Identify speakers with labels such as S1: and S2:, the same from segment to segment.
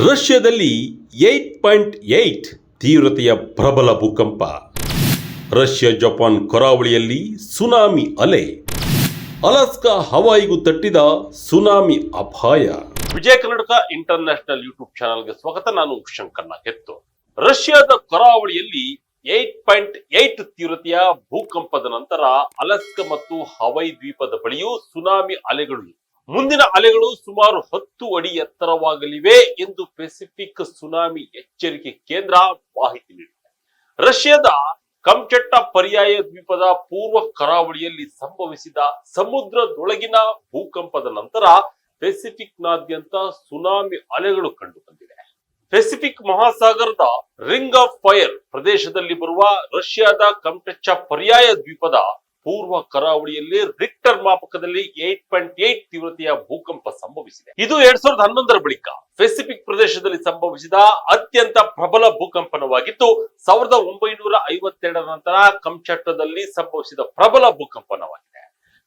S1: ರಷ್ಯಾದಲ್ಲಿ eight point eight ತೀವ್ರತೆಯ ಪ್ರಬಲ ಭೂಕಂಪ. ರಷ್ಯಾ ಜಪಾನ್ ಕರಾವಳಿಯಲ್ಲಿ ಸುನಾಮಿ ಅಲೆ. ಅಲಾಸ್ಕಾ ಹವಾಯಿಗೂ ತಟ್ಟಿದ ಸುನಾಮಿ ಅಪಾಯ. ವಿಜಯ ಕರ್ನಾಟಕ ಇಂಟರ್ನ್ಯಾಷನಲ್ ಯೂಟ್ಯೂಬ್ ಚಾನಲ್ಗೆ ಸ್ವಾಗತ. ನಾನು ಶಂಕರ್ನ ಕೆತ್ತು ರಷ್ಯಾದ ಕರಾವಳಿಯಲ್ಲಿ ಏಟ್ ಪಾಯಿಂಟ್ ಏಟ್ ತೀವ್ರತೆಯ ಭೂಕಂಪದ ನಂತರ ಅಲಸ್ಕ ಮತ್ತು ಹವೈ ದ್ವೀಪದ ಬಳಿಯೂ ಸುನಾಮಿ ಅಲೆಗಳು ಮುಂದಿನ ಅಲೆಗಳು ಸುಮಾರು ಹತ್ತು ಅಡಿ ಎತ್ತರವಾಗಲಿವೆ ಎಂದು ಪೆಸಿಫಿಕ್ ಸುನಾಮಿ ಎಚ್ಚರಿಕೆ ಕೇಂದ್ರ ಮಾಹಿತಿ ನೀಡಿದೆ. ರಷ್ಯಾದ ಕಂಚಟ್ಟ ಪರ್ಯಾಯ ದ್ವೀಪದ ಪೂರ್ವ ಕರಾವಳಿಯಲ್ಲಿ ಸಂಭವಿಸಿದ ಸಮುದ್ರದೊಳಗಿನ ಭೂಕಂಪದ ನಂತರ ಪೆಸಿಫಿಕ್ನಾದ್ಯಂತ ಸುನಾಮಿ ಅಲೆಗಳು ಕಂಡುಬಂದಿವೆ. ಪೆಸಿಫಿಕ್ ಮಹಾಸಾಗರದ ರಿಂಗ್ ಆಫ್ ಫೈರ್ ಪ್ರದೇಶದಲ್ಲಿ ಬರುವ ರಷ್ಯಾದ ಕಂಟಚ್ಚ ಪರ್ಯಾಯ ದ್ವೀಪದ ಪೂರ್ವ ಕರಾವಳಿಯಲ್ಲಿ ರಿಕ್ಟರ್ ಮಾಪಕದಲ್ಲಿ ಏಟ್ ಪಾಯಿಂಟ್ ಏಟ್ ತೀವ್ರತೆಯ ಭೂಕಂಪ ಸಂಭವಿಸಿದೆ. ಇದು ಎರಡ್ ಸಾವಿರದ ಹನ್ನೊಂದರ ಬಳಿಕ ಪೆಸಿಫಿಕ್ ಪ್ರದೇಶದಲ್ಲಿ ಸಂಭವಿಸಿದ ಅತ್ಯಂತ ಪ್ರಬಲ ಭೂಕಂಪನವಾಗಿದ್ದು, ಸಾವಿರದ ಒಂಬೈನೂರ ಐವತ್ತೆರಡರ ನಂತರ ಕಂಚಟ್ಟದಲ್ಲಿ ಸಂಭವಿಸಿದ ಪ್ರಬಲ ಭೂಕಂಪನವಾಗಿದೆ.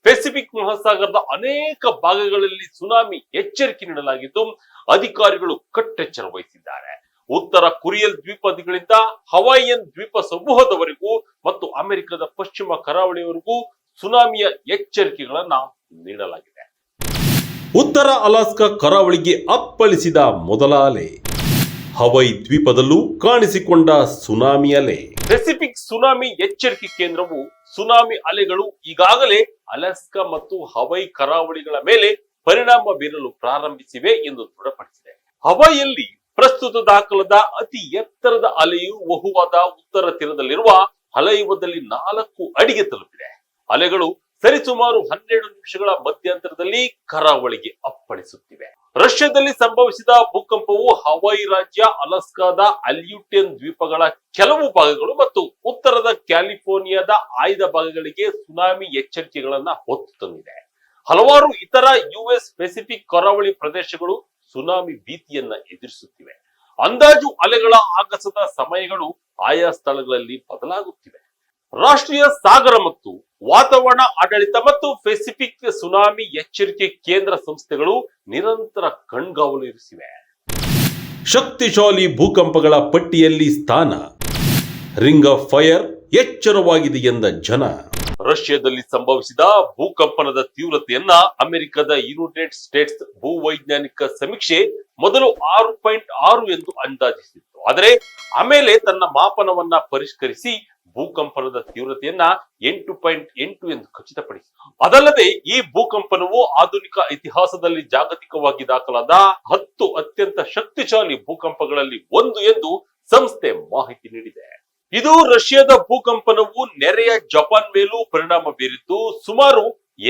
S1: ಪೆಸಿಫಿಕ್ ಮಹಾಸಾಗರದ ಅನೇಕ ಭಾಗಗಳಲ್ಲಿ ಸುನಾಮಿ ಎಚ್ಚರಿಕೆ ನೀಡಲಾಗಿದ್ದು, ಅಧಿಕಾರಿಗಳು ಕಟ್ಟೆಚ್ಚರ ವಹಿಸಿದ್ದಾರೆ. ಉತ್ತರ ಕುರಿಯಲ್ ದ್ವೀಪದಿಗಳಿಂದ ಹವಾಯಿಯನ್ ದ್ವೀಪ ಸಮೂಹದವರೆಗೂ ಮತ್ತು ಅಮೆರಿಕದ ಪಶ್ಚಿಮ ಕರಾವಳಿಯವರೆಗೂ ಸುನಾಮಿಯ ಎಚ್ಚರಿಕೆಗಳನ್ನ ನೀಡಲಾಗಿದೆ. ಉತ್ತರ ಅಲಾಸ್ಕಾ ಕರಾವಳಿಗೆ ಅಪ್ಪಳಿಸಿದ ಮೊದಲ ಅಲೆ. ಹವೈ ದ್ವೀಪದಲ್ಲೂ ಕಾಣಿಸಿಕೊಂಡ ಸುನಾಮಿ ಅಲೆ. ಪೆಸಿಫಿಕ್ ಸುನಾಮಿ ಎಚ್ಚರಿಕೆ ಕೇಂದ್ರವು ಸುನಾಮಿ ಅಲೆಗಳು ಈಗಾಗಲೇ ಅಲಾಸ್ಕಾ ಮತ್ತು ಹವೈ ಕರಾವಳಿಗಳ ಮೇಲೆ ಪರಿಣಾಮ ಬೀರಲು ಪ್ರಾರಂಭಿಸಿವೆ ಎಂದು ದೃಢಪಡಿಸಿದೆ. ಹವೈಯಲ್ಲಿ ಪ್ರಸ್ತುತ ದಾಖಲಾದ ಅತಿ ಎತ್ತರದ ಅಲೆಯು ಬಹುವಾದ ಉತ್ತರ ತೀರದಲ್ಲಿರುವ ಹಲೈವದಲ್ಲಿ ನಾಲ್ಕು ಅಡಿಗೆ ತಲುಪಿದೆ. ಅಲೆಗಳು ಸರಿಸುಮಾರು ಹನ್ನೆರಡು ನಿಮಿಷಗಳ ಮಧ್ಯಂತರದಲ್ಲಿ ಕರಾವಳಿಗೆ ಅಪ್ಪಳಿಸುತ್ತಿವೆ. ರಷ್ಯಾದಲ್ಲಿ ಸಂಭವಿಸಿದ ಭೂಕಂಪವು ಹವಾಯಿ ರಾಜ್ಯ, ಅಲಸ್ಕಾದ, ಅಲ್ಯೂಟಿಯನ್ ದ್ವೀಪಗಳ ಕೆಲವು ಭಾಗಗಳು ಮತ್ತು ಉತ್ತರದ ಕ್ಯಾಲಿಫೋರ್ನಿಯಾದ ಆಯ್ದ ಭಾಗಗಳಿಗೆ ಸುನಾಮಿ ಎಚ್ಚರಿಕೆಗಳನ್ನ ಹೊತ್ತು ತಂದಿದೆ. ಹಲವಾರು ಇತರ ಯುಎಸ್ ಪೆಸಿಫಿಕ್ ಕರಾವಳಿ ಪ್ರದೇಶಗಳು ಸುನಾಮಿ ಭೀತಿಯನ್ನ ಎದುರಿಸುತ್ತಿವೆ. ಅಂದಾಜು ಅಲೆಗಳ ಆಗಸದ ಸಮಯಗಳು ಆಯಾ ಸ್ಥಳಗಳಲ್ಲಿ ಬದಲಾಗುತ್ತಿವೆ. ರಾಷ್ಟ್ರೀಯ ಸಾಗರ ಮತ್ತು ವಾತಾವರಣ ಆಡಳಿತ ಮತ್ತು ಪೆಸಿಫಿಕ್ ಸುನಾಮಿ ಎಚ್ಚರಿಕೆ ಕೇಂದ್ರ ಸಂಸ್ಥೆಗಳು ನಿರಂತರ ಕಣ್ಗಾವಲು ಇರಿಸಿವೆ. ಶಕ್ತಿಶಾಲಿ ಭೂಕಂಪಗಳ ಪಟ್ಟಿಯಲ್ಲಿ ಸ್ಥಾನ. ರಿಂಗ್ ಆಫ್ ಫೈರ್ ಎಚ್ಚರವಾಗಿದೆ ಎಂದ ಜನ. ರಷ್ಯಾದಲ್ಲಿ ಸಂಭವಿಸಿದ ಭೂಕಂಪನದ ತೀವ್ರತೆಯನ್ನ ಅಮೆರಿಕದ ಯುನೈಟೆಡ್ ಸ್ಟೇಟ್ಸ್ ಭೂವೈಜ್ಞಾನಿಕ ಸಮೀಕ್ಷೆ ಮೊದಲು ಆರು ಪಾಯಿಂಟ್ ಆರು ಎಂದು ಅಂದಾಜಿಸಿತ್ತು. ಆದರೆ ಆಮೇಲೆ ತನ್ನ ಮಾಪನವನ್ನ ಪರಿಷ್ಕರಿಸಿ ಭೂಕಂಪನದ ತೀವ್ರತೆಯನ್ನ ಎಂಟು ಪಾಯಿಂಟ್ ಎಂಟು ಎಂದು ಖಚಿತಪಡಿಸಿತು ಅದಲ್ಲದೆ ಈ ಭೂಕಂಪನವು ಆಧುನಿಕ ಇತಿಹಾಸದಲ್ಲಿ ಜಾಗತಿಕವಾಗಿ ದಾಖಲಾದ ಹತ್ತು ಅತ್ಯಂತ ಶಕ್ತಿಶಾಲಿ ಭೂಕಂಪಗಳಲ್ಲಿ ಒಂದು ಎಂದು ಸಂಸ್ಥೆ ಮಾಹಿತಿ ನೀಡಿದೆ. ಇದು ರಷ್ಯಾದ ಭೂಕಂಪನವು ನೆರೆಯ ಜಪಾನ್ ಮೇಲೂ ಪರಿಣಾಮ ಬೀರಿದ್ದು ಸುಮಾರು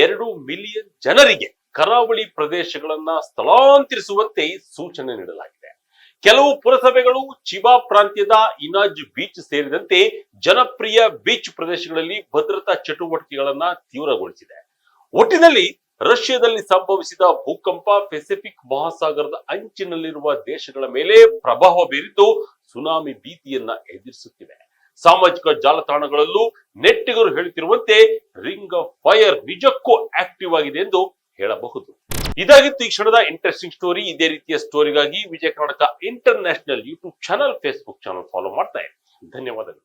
S1: ಎರಡು ಮಿಲಿಯನ್ ಜನರಿಗೆ ಕರಾವಳಿ ಪ್ರದೇಶಗಳನ್ನ ಸ್ಥಳಾಂತರಿಸುವಂತೆ ಸೂಚನೆ ನೀಡಲಾಗಿದೆ. ಕೆಲವು ಪುರಸಭೆಗಳು ಚಿಬಾ ಪ್ರಾಂತ್ಯದ ಇನಾಜ್ ಬೀಚ್ ಸೇರಿದಂತೆ ಜನಪ್ರಿಯ ಬೀಚ್ ಪ್ರದೇಶಗಳಲ್ಲಿ ಭದ್ರತಾ ಚಟುವಟಿಕೆಗಳನ್ನ ತೀವ್ರಗೊಳಿಸಿದೆ. ಒಟ್ಟಿನಲ್ಲಿ ರಷ್ಯಾದಲ್ಲಿ ಸಂಭವಿಸಿದ ಭೂಕಂಪ ಪೆಸಿಫಿಕ್ ಮಹಾಸಾಗರದ ಅಂಚಿನಲ್ಲಿರುವ ದೇಶಗಳ ಮೇಲೆ ಪ್ರಭಾವ ಬೀರಿದ್ದು ಸುನಾಮಿ ಭೀತಿಯನ್ನ ಎದುರಿಸುತ್ತಿವೆ. ಸಾಮಾಜಿಕ ಜಾಲತಾಣಗಳಲ್ಲೂ ನೆಟ್ಟಿಗರು ಹೇಳುತ್ತಿರುವಂತೆ ರಿಂಗ್ ಆಫ್ ಫೈರ್ ನಿಜಕ್ಕೂ ಆಕ್ಟಿವ್ ಆಗಿದೆ ಎಂದು ಹೇಳಬಹುದು. ಇದಾಗಿತ್ತು ಈ ಕ್ಷಣದ ಇಂಟ್ರೆಸ್ಟಿಂಗ್ ಸ್ಟೋರಿ ಇದೇ ರೀತಿಯ ಸ್ಟೋರಿಗಾಗಿ Vijaya Karnataka international YouTube channel Facebook channel follow ಮಾಡ್ತಾ ಧನ್ಯವಾದಗಳು.